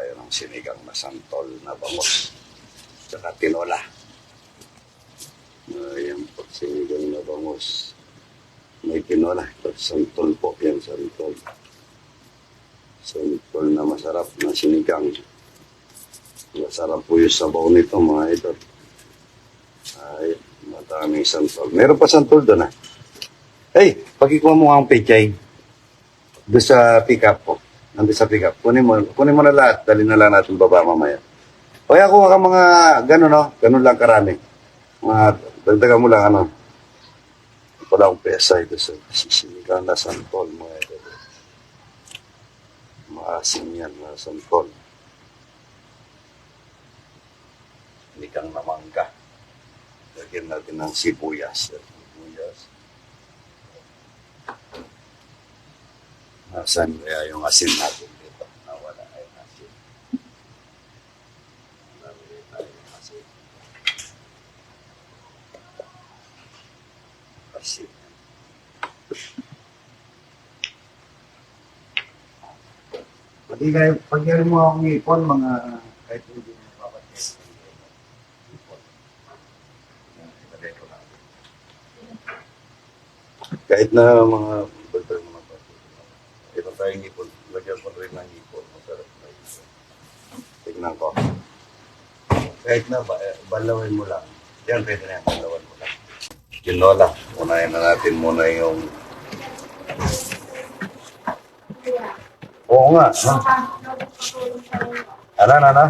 tayo ng sinigang na santol na bangus. Tsaka tinola. Ayan po, sinigang na bangus. May tinola. Santol po. Yan, santol. Santol na masarap na sinigang. Masarap po yung sabaw nito, mga idol. Ay, madaming santol. Meron pa santol doon, ah. Hey, pagkikuha mo ang pechay. Doon sa pick-up po. Nandun sa pick-up. Kunin mo, kunin mo na lahat. Dali na lang natin baba mamaya. Kaya kuha ka mga gano'n, no? Ganun lang karami. Mga, dagdagan mo lang, ano. Wala akong pesa ito sa sisinigang na santol, mga ito. Maasim yan, mga santol. Sinigang na mangga. Lagyan natin ng sibuyas. Sibuyas. Nasaan kaya yung asin natin dito? Nawala ay asin. Nalagay tayo ng asin. Asin. Pati kayo, pag mo akong ipon, mga kahit hindi mo papatis. Ipon. Kahit na mga bagay mo na pa. Ito tayong ipon. Lagyan ko rin ng ipon. Masarap na ipon. Tignan ko. Kahit na ba, eh, balawin mo lang. Yan, pwede na yan. Balawin mo lang. Ginola. Unahin na natin muna yung... Oo nga. Ha? Ano, ano, ano?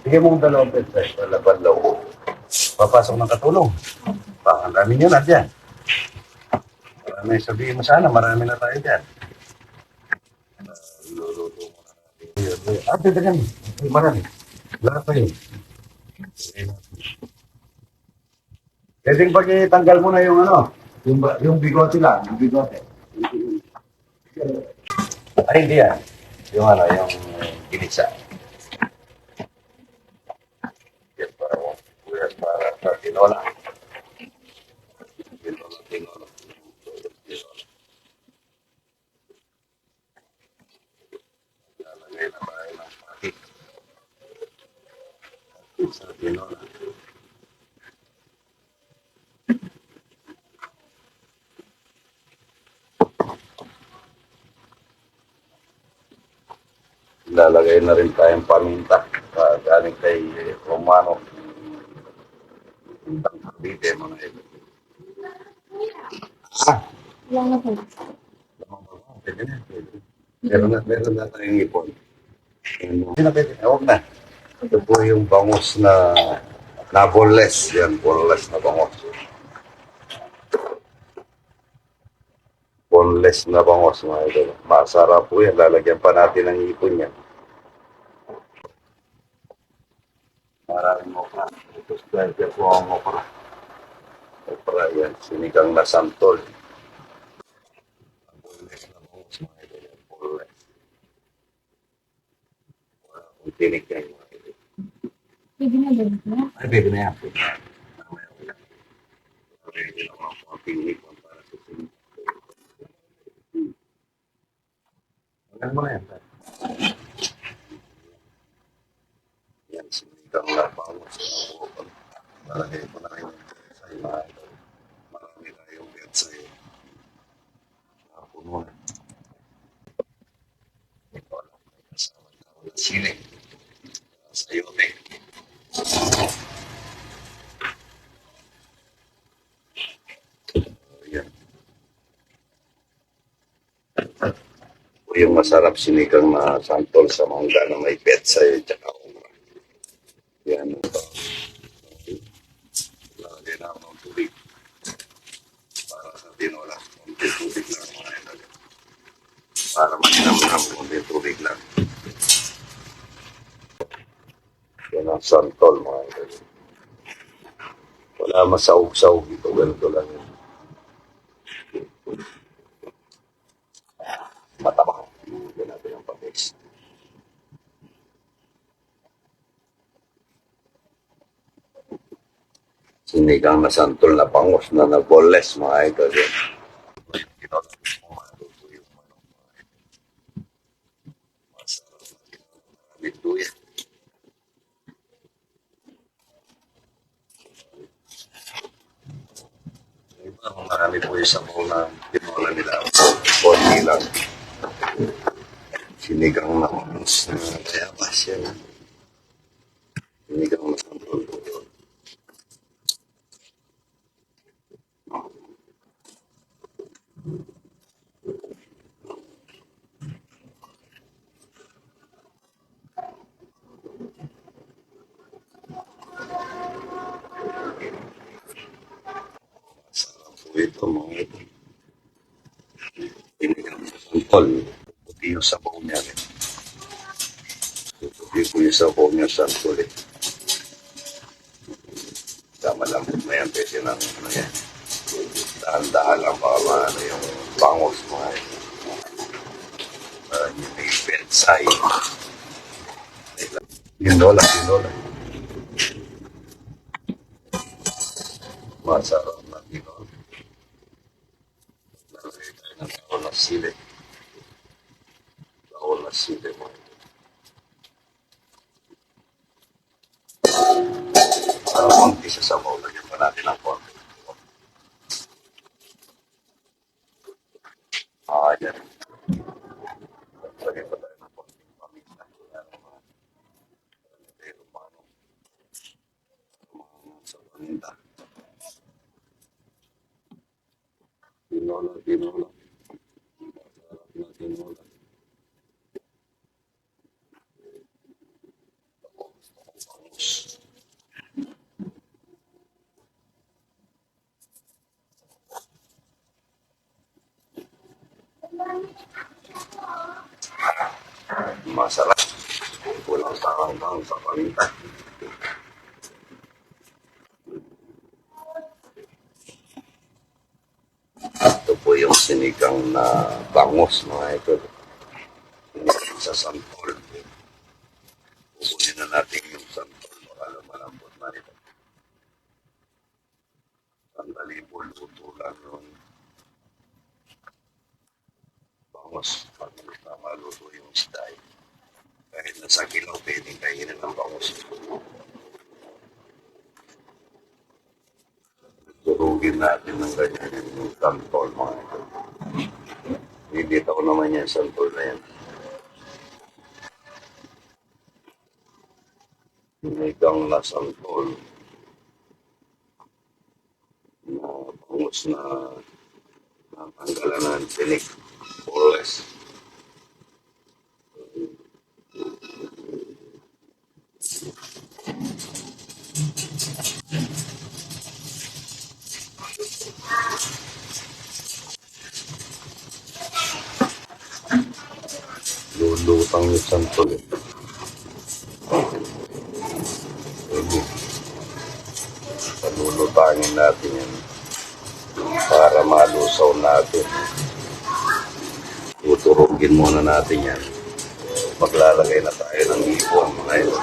Sige mong dalawang pesa. Wala balaw. Papasok ng katulong. Pa, ang dami nyo na dyan. Marami sabihin mo sana, marami na tayo dyan. Ah, Luluto mo na. Ah, Ay, Marami. Lahat pa yun. Pwedeng pag itanggal mo na yung ano, yung, yung bigote lang, yung bigote. Ay, hindi yan. Yung ano, yung ginisa. Yan para mo. Yan para sa tinola. Tinola, tinola. Tinola. Lalagay na tayo ng pati. Sa tinola. Lalagay na rin tayong paminta. Uh, galing kay Romano. Pintang Cavite, mga ito. Ah, Wala na po. Meron na, meron na tayong ipon. Hindi na pwede. Huwag na. Po yung bangus na na boneless. Yan, boneless na bangus. Boneless na bangus, mga idol. Masarap po yan. Lalagyan pa natin ng ipon yan. Maraming okra. Ito square po ang okra. Okra yan. Sinigang na santol. Boneless na bangus, mga idol. Boneless. Akong tinig mga idol. Pwede na din po. Ay, pwede na yan. Pwede na yan. Mamaya ko yan. Ready na ako ang pinig ko para sa sinig. Hanggang mo na yan. Yan, sinigang na pangos. Lalagay ko na rin yung betsay na idol. Marami na yung betsay. Napuno na. Ito lang. May kasama na ako na sili. Sayote. Yan. O yung masarap sinigang na santol sa mangga na may petsay at saka umra. Yan. Lagay na ako ng tubig. Para sa tinola. Kunti tubig lang mga idol. Para maginam-nam kunti tubig lang. Yan ang santol mga idol. Wala masaug-saug ito. Ganito lang yun. sinigang na santol na pangos na na bolles mga idol yun. Hallelujah. Iba, marami po yung sabaw na tinola nila. Konti lang. Sinigang na orange na kaya pa siya. Sinigang na santol. Santol. Puti yung sabaw niya rin. Puti po yung sabaw niya santol eh. Tama lang po na yan. Pwede nang ano yan. Dahan-dahan lang baka maano yung bangos mga ito. Uh, yung may pensay. Yung lola, yung lola. Masarap na tinola. Lalagay tayo ng bawal na sili. Mo. Para konti siya sa bawal, lagyan pa natin ng konti. Ah, yan. Lagyan pa tayo ng ang mga pero paano sa paminta. Tinola, tinola. Masarap na tinola. Bangus. Masarap. Walang takang sa paminta. Ito po yung sinigang na bangos mga ito. Sinigang sa santol. Kukunin na natin yung santol. Baka lumalambot na ito. Sandali po luto lang yung bangos. Pag na maluto yung isda. Nasa kilaw, pwedeng kainin ng bangos. Durugin natin ng ganyan yung santol mga ito. Bibitaw naman yan santol na yan. Sinigang na santol. Na bangus na natanggalan ng tinik. Oles. Pwede. Palulutangin natin yan para malusaw natin. Tuturugin muna natin yan. Maglalagay na tayo ng ipon mga ito.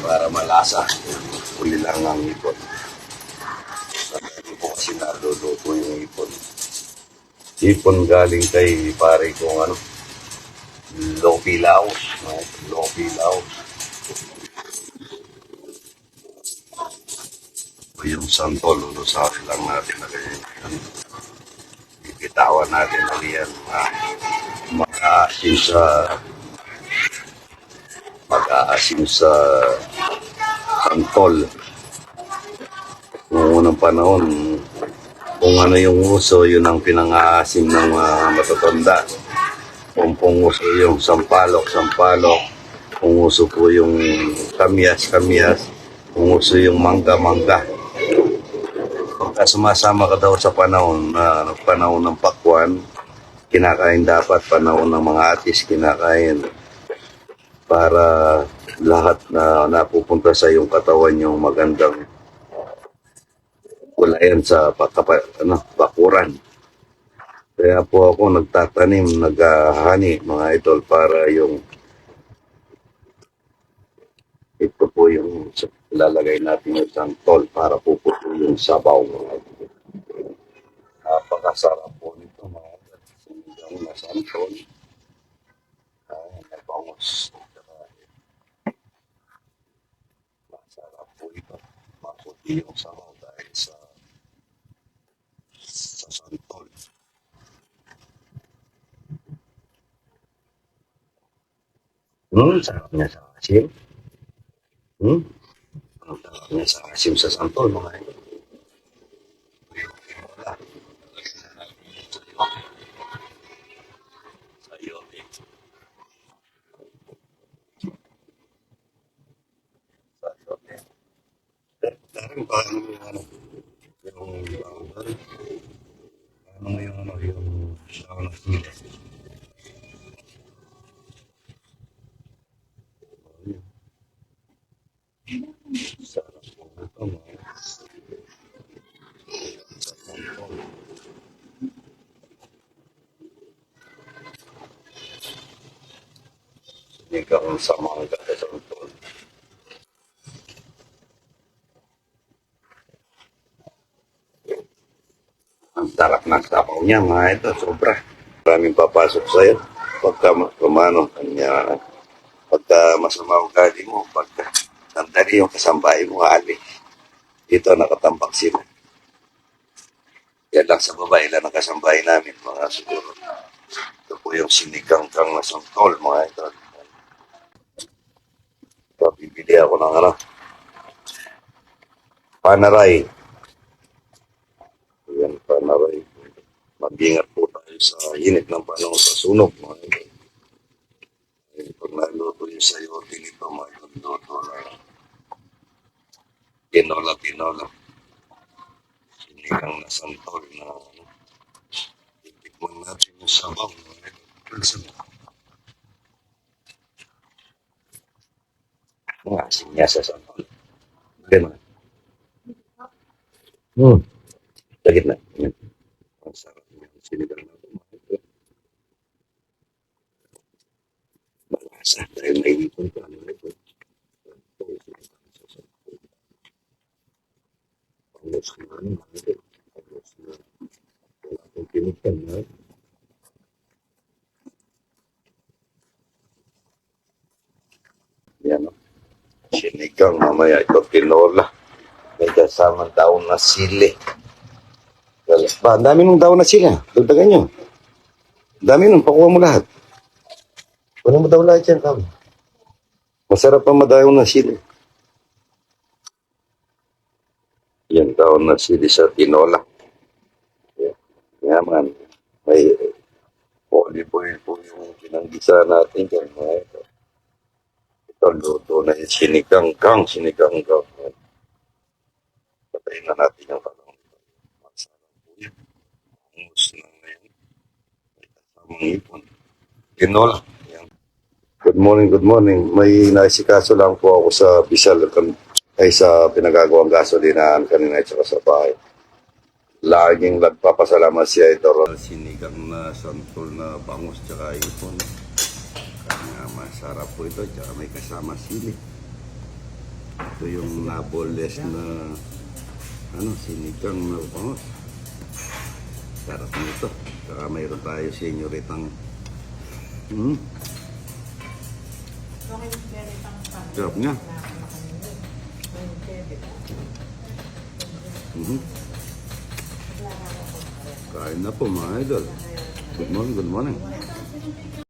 Para malasa. Uli lang ang ipon. Sabi ko kasi naluluto yung ipon. Ipon galing kay pare kong ano, Lopi Laos. No? Lopi Laos. O yung santol, lulusahin lang natin na ganyan. Bibitawan natin na yan. Uh, mag-aasim sa mag-aasim sa santol. Noong unang panahon, kung ano yung uso, yun ang pinang-aasim ng mga matatanda. Kung punguso yung sampalok, sampalok. Punguso po yung kamyas, kamyas. Punguso yung mangga, mangga. Pagka sumasama ka daw sa panahon, na panahon ng pakwan, kinakain dapat panahon ng mga atis, kinakain para lahat na napupunta sa iyong katawan yung magandang wala yan sa pakapa, ano, bakuran. Kaya po ako nagtatanim, naghahani mga idol para yung ito po yung sa- ilalagay natin yung santol para puputo yung sabaw mga. Napakasarap po nito mga idol. Sinigang na santol. Ah, nabangos. Masarap po ito. Maputi yung sabaw dahil sa Hmm, sarap niya sa asim. Hmm? Ang sarap niya sa asim sa santol, mga ito. Sayote. Sayote. Darang paano mo yung ano? Yung bawal. Paano mo yung ano? Yung daw ng sili. Sarap po ito, mga. Sarap po. Hindi ka kung sa mga kakasantol. Ang sarap ng sabaw niya, mga ito, sobra. Maraming papasok sa'yo. Pagka ma- kumano, kanya, pagka masama ugali mo, pagka sandali yung kasambahay mo, ali. Dito, nakatambak sila. Yan lang sa babae, ilan ang kasambahay namin, mga siguro. Ito po yung sinigang kang na santol, mga ito. Bibili ako ng ano, panaray. Yan, panaray. Mag-ingat po tayo sa init ng panahon sa sunog, mga ito. Eh, pag naluto yung sayo, nito, mga ito, luto na tinola, tinola. Sinigang na santol na ano. Titikman natin yung sabaw. mga. Mga asin niya sa santol. Ganun. Hmm. Sa gitna. Yan. Ang sarap niya. Sinigang na ito. Malasa. Dahil naipon pa. Ano na ito? Alos na ano. mga ito. Alos na. Wala akong pinagpan na. Yan o. Sinigang mamaya ito tinola. May kasamang daon na sili. Ba, ang dami nung daon na sili. Dagdagan nyo. Ang dami nung, pakuha mo lahat. Kunin mo daw lahat yan, kami. Masarap pa madayon na sili. Yan daon na sili sa tinola. Yan. Yaman. May olive oil po yung pinanggisa natin dyan. Mga ito. Ito, luto na yung sinigang kang, sinigang kang. Yan. Patayin na natin yung kalong. Masarap po yan. Angus na ngayon. May kasamang ipon. Tinola. Yan. Good morning, good morning. May naisikaso lang po ako sa Bisal ay sa pinagagawang gasolinahan kanina at sa bahay. Laging nagpapasalamat siya ito. Sinigang na santol na bangus tsaka ipon. Kaya masarap po ito tsaka may kasama sili. Ito yung naboles na ano, sinigang na bangus. Sarap nito. Tsaka mayroon tayo senyoritang hmm, sarap niya. Mhm. Kain na po mga idol. Good morning, good morning.